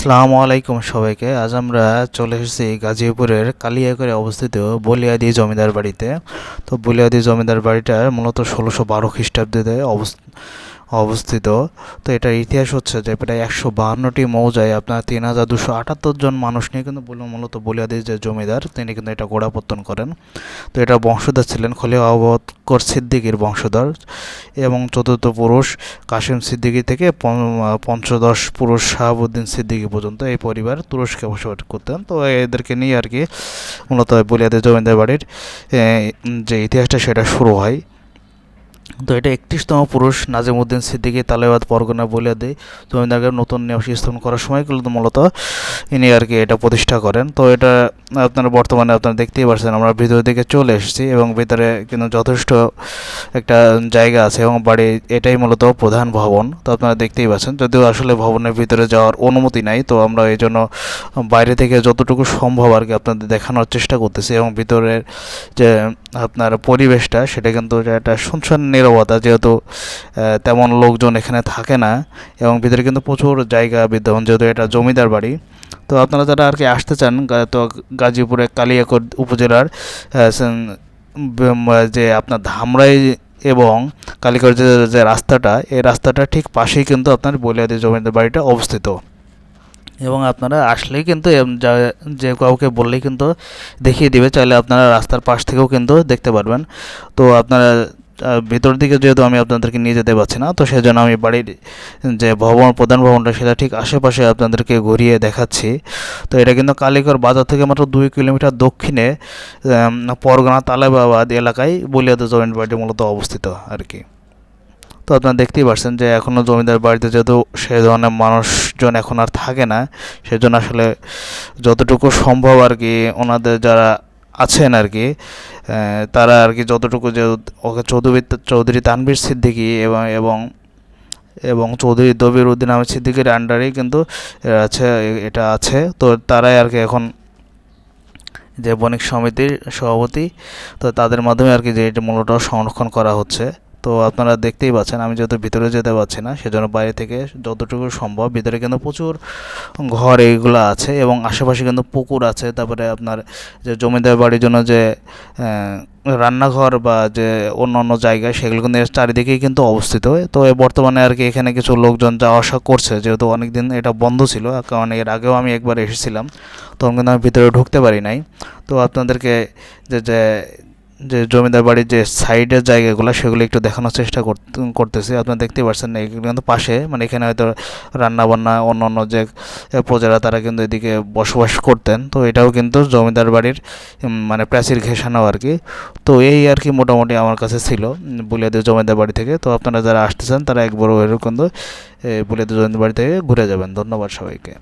আসসালামু আলাইকুম সবাইকে। আজ আমরা চলে এসেছি গাজীপুরের কালিয়াকরে অবস্থিত বলিয়াদি জমিদার বাড়িতে। তো বলিয়াদি জমিদার বাড়িটা মূলত ষোলোশো বারো খ্রিস্টাব্দে অবস- অবস্থিত। তো এটার ইতিহাস হচ্ছে যে প্রায় একশো বাহান্নটি মৌজায় আপনার তিন হাজার দুশো আটাত্তর জন মানুষ নিয়ে কিন্তু মূলত বলিয়াদির যে জমিদার, তিনি কিন্তু এটা গোড়াপত্তন করেন। তো এটা বংশধর ছিলেন খলিয়া আবকর সিদ্দিকীর বংশধর এবং চতুর্থ পুরুষ কাশিম সিদ্দিকি থেকে পঞ্চদশ পুরুষ শাহাবুদ্দিন সিদ্দিকি পর্যন্ত এই পরিবার তুরস্কে বসবাস করতেন। তো এদেরকে নিয়ে আর কি মূলত বলিয়াদের জমিদার বাড়ির যে ইতিহাসটা সেটা শুরু হয়। তো এটা একত্রিশতম পুরুষ নাজিমুদ্দিন সিদ্দিকী তালেবাদ পরগনা বলে বলিয়াদি জমিদারকে নতুন নিবাসী স্থাপন করার সময় কিন্তু মূলত ইনি আর কি এটা প্রতিষ্ঠা করেন। তো এটা আপনারা বর্তমানে আপনারা দেখতেই পাচ্ছেন আমরা ভিতরের দিকে চলে এসেছি এবং ভিতরে কিন্তু যথেষ্ট একটা জায়গা আছে এবং বাড়ি এটাই মূলত প্রধান ভবন। তো আপনারা দেখতেই পাচ্ছেন, যদিও আসলে ভবনের ভিতরে যাওয়ার অনুমতি নাই, তো আমরা এই জন্য বাইরে থেকে যতটুকু সম্ভব আর কি আপনাদের দেখানোর চেষ্টা করতেছি এবং ভিতরের যে আপনার পরিবেশটা, সেটা কিন্তু একটা শুনশান নীরবতা, যেহেতু তেমন লোকজন এখানে থাকে না এবং ভিতরে কিন্তু প্রচুর জায়গা বিদ্যমান, যেহেতু এটা জমিদার বাড়ি। তো আপনারা যারা আর কি আসতে চান তো গাজীপুরে কালিয়াকোট উপজেলার যে আপনার ধামরাই এবং যে যে রাস্তাটা, এই রাস্তাটা ঠিক পাশেই কিন্তু আপনার বলিয়াদি জমিদার বাড়িটা অবস্থিত। এবং আপনারা আসলেই কিন্তু যে কাউকে বললেই কিন্তু দেখিয়ে দিবে, চাইলে আপনারা রাস্তার পাশ থেকেও কিন্তু দেখতে পারবেন। তো আপনারা ভিতর দিকে যেহেতু আমি আপনাদেরকে নিয়ে যেতে পারছি না, তো সেজন্য আমি বাড়ির যে ভবন, প্রধান ভবনটা সেটা ঠিক আশেপাশে আপনাদেরকে ঘুরিয়ে দেখাচ্ছি। তো এটা কিন্তু কালীকর বাজার থেকে মাত্র দুই কিলোমিটার দক্ষিণে পরগনা তালেবাবাদ এলাকায় বলিয়াদ জয়েন্ট বাড়িটি মূলত অবস্থিত আর কি। তো আপনারা দেখতেই পাচ্ছেন যে এখনও জমিদার বাড়িতে যেহেতু সে ধরনের মানুষজন এখন আর থাকে না, সেজন্য আসলে যতটুকু সম্ভব আর কি ওনাদের যারা আছেন আর কি তারা আর কি যতটুকু যে ওকে চৌধুরী চৌধুরী তানভীর সিদ্দিকী এবং এবং এবং চৌধুরী দবির উদ্দিন আহমেদ সিদ্দিকের আন্ডারেই কিন্তু আছে, এটা আছে। তো তারাই আর কি এখন যে বণিক সমিতির সভাপতি, তো তাদের মাধ্যমে আর কি যে এটা মূলত সংরক্ষণ করা হচ্ছে। তো আপনারা দেখতেই পাচ্ছেন, আমি যেহেতু ভিতরে যেতে পারছি না, সেজন্য বাইরে থেকে যতটুকু সম্ভব ভিতরে কিন্তু প্রচুর ঘর এইগুলো আছে এবং আশেপাশে কিন্তু পুকুর আছে। তারপরে আপনার যে জমিদার বাড়ির জন্য যে রান্নাঘর বা যে অন্য অন্য জায়গায় সেগুলো কিন্তু চারিদিকেই কিন্তু অবস্থিত। তো বর্তমানে আর কি এখানে কিছু লোকজন যাওয়া আসা করছে, যেহেতু অনেক দিন এটা বন্ধ ছিল, কারণ এর আগেও আমি একবার এসেছিলাম তখন কিন্তু আমি ভিতরে ঢুকতে পারি নাই। তো আপনাদেরকে যে যে যে জমিদার বাড়ির যে সাইডের জায়গাগুলো, সেগুলো একটু দেখানোর চেষ্টা করতে- করতেছি। আপনারা দেখতেই পাচ্ছেন এগুলো কিন্তু পাশে। মানে এখানে হয়তো রান্নাবান্না অন্য অন্য যে প্রজারা, তারা কিন্তু এদিকে বসবাস করতেন। তো এটাও কিন্তু জমিদার বাড়ির মানে প্রাচীর ঘেঁষানো আর কি। তো এই আর কি মোটামুটি আমার কাছে ছিল বুলিয়াদের জমিদার বাড়ি থেকে। তো আপনারা যারা আসতে চান তারা এরকম কিন্তু বুলিয়াদের জমিদার বাড়ি থেকে ঘুরে যাবেন। ধন্যবাদ সবাইকে।